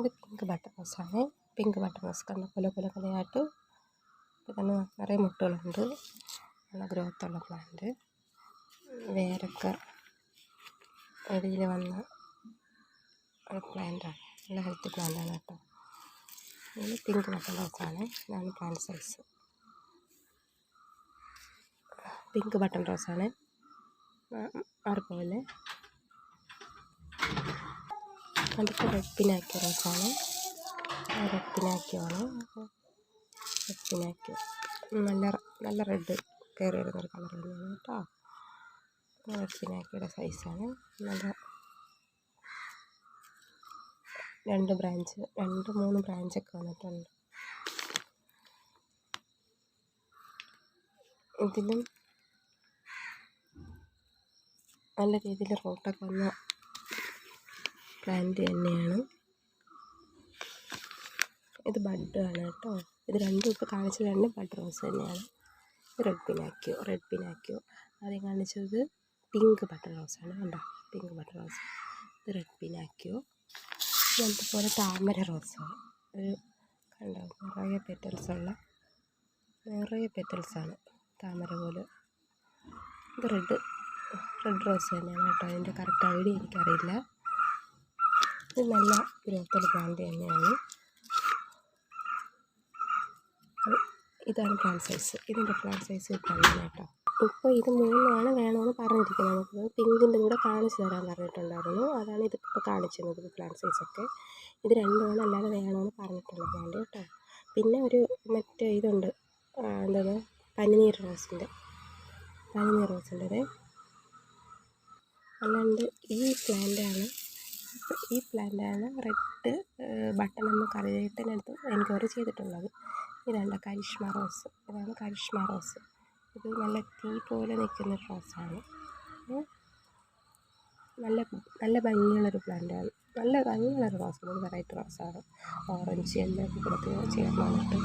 ഇത് pink butter റോസാണ് pink butter rose കണ്ട കൊല കൊല കൊലയായിട്ട് തന്നെ നിറയെ മുട്ടുകളുണ്ട്. നല്ല ഗ്രോത്തുള്ള പ്ലാന്റ് വേരൊക്കെ അടിയിൽ വന്ന ഒരു പ്ലാന്റാണ് നല്ല ഹെൽത്തി പ്ലാന്റാണ് കേട്ടോ. ഇത് പിങ്ക് ബട്ടർ റോസാണ് ഇതാണ് പ്ലാന്റ് സൈസ് പിങ്ക് ബട്ടൺ റോസാണ് ആർക്കുമല്ലേ അടുത്ത റെഡ് പിനാക്കിയോ റോസാണ് റെഡ് പിനാക്കിയോ ആണ് റെഡ് നല്ല നല്ല റെഡ് കയറി വരുന്നൊരു കളർ തന്നെയാണ് കേട്ടോ. റെപ്പിനാക്കിയുടെ സൈസാണ് നല്ല രണ്ട് ബ്രാഞ്ച് രണ്ട് മൂന്ന് ബ്രാഞ്ചൊക്കെ വന്നിട്ടുണ്ട്. ഇതിലും നല്ല രീതിയിൽ റോട്ടൊക്കെ വന്ന പ്ലാന്റ് തന്നെയാണ്. ഇത് ബഡ് ആണ് കേട്ടോ. ഇത് രണ്ടും ഇപ്പോൾ കാണിച്ച രണ്ടും ബഡ് റോസ് തന്നെയാണ്. റെഡ് പിനാക്കിയോ റെഡ് പിനാക്കിയോ ആദ്യം കാണിച്ചത് പിങ്ക് ബട്ടർ റോസാണ് കണ്ടോ? പിങ്ക് ബട്ടർ റോസ് ഇത് റെഡ് പിനാക്കിയോ പോലെ താമര റോസാണ് ഒരു കണ്ടോ? നിറയെ പെറ്റൽസ് ഉള്ള നിറയെ പെറ്റൽസാണ് താമര പോലെ. ഇത് റെഡ് റെഡ് റോസ് തന്നെയാണ് കേട്ടോ. അതിന്റെ കറക്റ്റ് ഐഡിയ എനിക്കറിയില്ല. ഇത് നല്ല ഗ്രോത്തുള്ള പ്ലാന്റ് തന്നെയാണ്. ഇതാണ് പ്ലാൻ സൈസ് ഇതിന്റെ പ്ലാൻ സൈസ് ഇതാണ് കേട്ടോ. ഇപ്പോൾ ഇത് മൂന്നാണ് വേണമെന്ന് പറഞ്ഞിരിക്കുന്നത്. നമുക്ക് പിങ്കിന്റെ കൂടെ കാണിച്ചു തരാൻ പറഞ്ഞിട്ടുണ്ടായിരുന്നു. അതാണ് ഇതിപ്പോൾ കാണിച്ചിരുന്നത് പ്ലാന്റ് സൈസൊക്കെ ഇത് രണ്ടുമാണ് അല്ലാതെ വേണമെന്ന് പറഞ്ഞിട്ടുള്ള പ്ലാന്റ് കേട്ടോ. പിന്നെ ഒരു മറ്റേ ഇതുണ്ട്. എന്താണ്? പനിനീർ റോസിന്റെ പനിനീർ റോസിന്റെ അല്ലാണ്ട് ഈ പ്ലാന്റാണ് ഈ പ്ലാന്റാണ് റെഡ് ബട്ടൺ എന്ന കറിവേപ്പിനടുത്ത് എൻക്വയറി ചെയ്തിട്ടുള്ളത്. ഇതാണ് കരിഷ്മ റോസ്. ഇതാണ് കരിഷ്മ റോസ്. ഇത് നല്ല തീ പോലെ നിൽക്കുന്ന റോസാണ്. നല്ല നല്ല ഭംഗിയുള്ളൊരു പ്ലാന്റാണ്. നല്ല ഭംഗിയുള്ളൊരു റോസ് ഒരു വെറൈറ്റി റോസാണ്. ഓറഞ്ച് എല്ലാം കൂടുതൽ ചേർന്ന് വന്നിട്ട്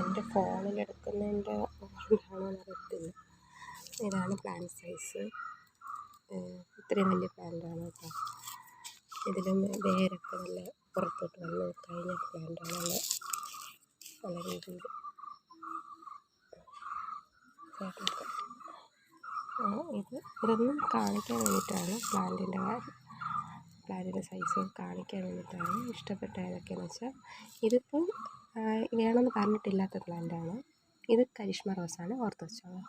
എന്റെ ഫോണിൽ എടുക്കുന്നതിന്റെ കൊണ്ടാണോ അറിയത്തില്ല. ഇതാണ് പ്ലാന്റ് സൈസ്. ഇത്രയും വലിയ പ്ലാന്റാണ് കേട്ടോ. ഇതിലും വേരൊക്കെ നല്ല പുറത്തോട്ട് വന്ന് കഴിഞ്ഞ പ്ലാന്റാണ് നല്ല രീതിയിൽ ഇത് ഇതൊന്നും കാണിക്കാൻ വേണ്ടിയിട്ടാണ് പ്ലാന്റിന്റെ പ്ലാന്റിന്റെ സൈസ് കാണിക്കാൻ വേണ്ടിയിട്ടാണ് ഇഷ്ടപ്പെട്ട ഏതൊക്കെയാണെന്ന് വെച്ചാൽ ഇതിപ്പം വേണമെന്ന് പറഞ്ഞിട്ടില്ലാത്ത പ്ലാന്റാണ്. ഇത് കരിഷ്മ റോസാണ് ഓർത്ത് വെച്ചോളാം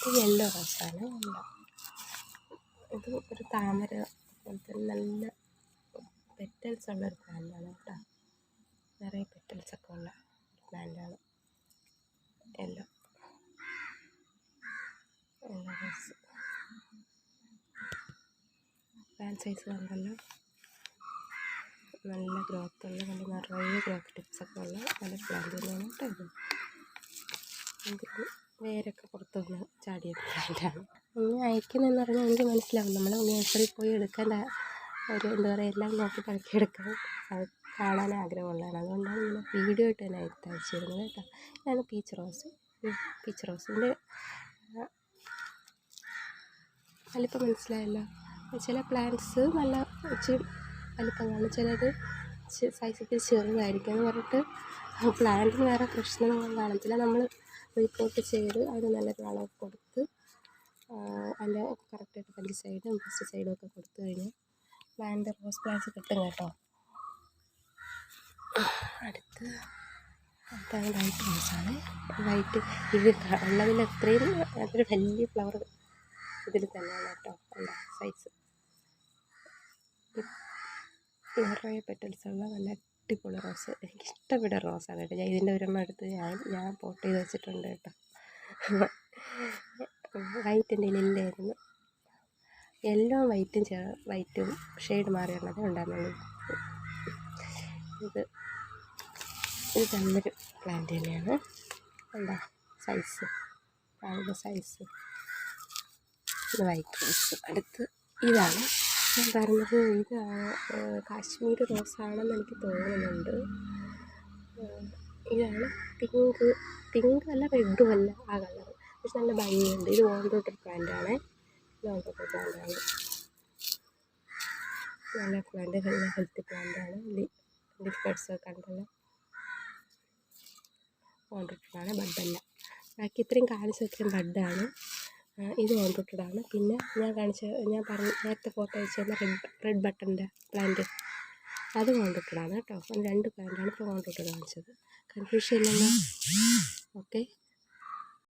ഇത് യെല്ലോ റോസാണ് ഇത് ഒരു താമര പോലത്തെ നല്ല പെറ്റൽസ് ഉള്ള ഒരു പ്ലാന്റാണ് കേട്ടോ. നിറയെ പെറ്റൽസൊക്കെ ഉള്ള പ്ലാന്റാണ് റോസ് പ്ലാന്റ് സൈസ് കണ്ടല്ലോ നല്ല ഗ്രോത്ത് ഉള്ള നല്ല നിറയെ ഗ്രോത്ത് ടിപ്സൊക്കെ ഉള്ള നല്ല പ്ലാന്റ് തന്നെയാണ് കേട്ടോ ഇത്. വേരൊക്കെ പുറത്തുനിന്ന് ചാടിയ പ്ലാന്റാണ് അയക്കുന്നതെന്ന് പറഞ്ഞാൽ എനിക്ക് മനസ്സിലാവും. നമ്മൾ നേഴ്സറിയിൽ പോയി എടുക്കേണ്ട ഒരു എന്താ പറയുക എല്ലാം നോക്കി പഠിക്കി അത് കാണാൻ ആഗ്രഹമുള്ളതാണ്. അതുകൊണ്ടാണ് ഇങ്ങനെ വീഡിയോ ആയിട്ട് തന്നെ അയച്ചിരുന്നത് കേട്ടോ. ഇതാണ് പീച്ച് റോസ് പീച്ച് റോസിന്റെ വലിപ്പം മനസ്സിലായല്ലോ. ചില പ്ലാന്റ്സ് നല്ല ഇച്ചിരി വലിപ്പം കാണും ചിലത് സൈസ് ഇത്തിരി ചെറുതായിരിക്കും എന്ന് പറഞ്ഞിട്ട് പ്ലാന്റിന് വേറെ പ്രശ്നമൊന്നും കാണത്തില്ല. നമ്മൾ റീപ്പോർട്ട് ചെയ്ത് അതിന് നല്ലൊരു വളമൊക്കെ കൊടുത്ത് അതിന്റെ കറക്റ്റായിട്ട് പെസ്റ്റിസൈഡും പെസ്റ്റിസൈഡും ഒക്കെ കൊടുത്തു കഴിഞ്ഞാൽ പ്ലാന്റ് റോസ് പ്ലാന്റ്സ് കിട്ടും കേട്ടോ. അടുത്ത് അടുത്താണ് വൈറ്റ് റോസാണ് വൈറ്റ് ഇത് ഉള്ളതിൽ അത്രയും അതൊരു വലിയ ഫ്ലവർ ഇതിൽ തന്നെയാണ് കേട്ടോ. അല്ല സൈസ് നിറയെ പെറ്റൽസുള്ള നല്ല അടിപൊളി റോസ് എനിക്ക് ഇഷ്ടപ്പെട്ട റോസാണ് കേട്ടോ. ഞാൻ ഇതിന്റെ ഒരെണ്ണം എടുത്ത് ഞാൻ ഞാൻ പോട്ട് ചെയ്ത് വെച്ചിട്ടുണ്ട് കേട്ടോ. വൈറ്റ് എന്റെ ഇല്ലായിരുന്നു യെല്ലോ വൈറ്റും ചേർ വൈറ്റും ഷെയ്ഡ് മാറിയുള്ളത് ഉണ്ടായിരുന്നുള്ളൂ. ഇത് ഇത് നല്ലൊരു പ്ലാന്റ് തന്നെയാണ്. എന്താ സൈസ് അതിന്റെ സൈസ് ഇത് വൈറ്റ് റോസ് അടുത്ത് ഇതാണ്. ഞാൻ പറഞ്ഞത് ഇത് കാശ്മീർ റോസാണെന്ന് എനിക്ക് തോന്നുന്നുണ്ട്. ഇതാണ് പിങ്ക് പിങ്ക് അല്ല റെഡും അല്ല ആ കളർ പക്ഷെ നല്ല ഭംഗിയുണ്ട്. ഇത് ഓൺ റൂട്ടഡ് പ്ലാന്റ് ആണ് ഇത് ഓൺ റൂട്ടഡ് പ്ലാന്റ് ആണ് നല്ല പ്ലാന്റ് നല്ല ഹെൽത്ത് പ്ലാന്റാണ് ലീഫ് ഒക്കെ ഉണ്ടല്ലോ റൂട്ടഡാണ് ബഡല്ല ബാക്കി ഇത്രയും കാണിച്ച ഇത്രയും ബഡാണ് ഇത് റൂട്ടഡാണ് പിന്നെ ഞാൻ കാണിച്ച ഞാൻ പറഞ്ഞ നേരത്തെ ഫോട്ടോ അയച്ചു തന്ന റെഡ് റെഡ് ബട്ടന്റെ പ്ലാന്റ് അത് റൂട്ടഡാണ് കേട്ടോ. രണ്ട് പ്ലാന്റാണ് ഇപ്പോൾ ഓൺ റൂട്ടഡ് കാണിച്ചത്. കൺഫ്യൂഷൻ ഇല്ലല്ലോ. ഓക്കെ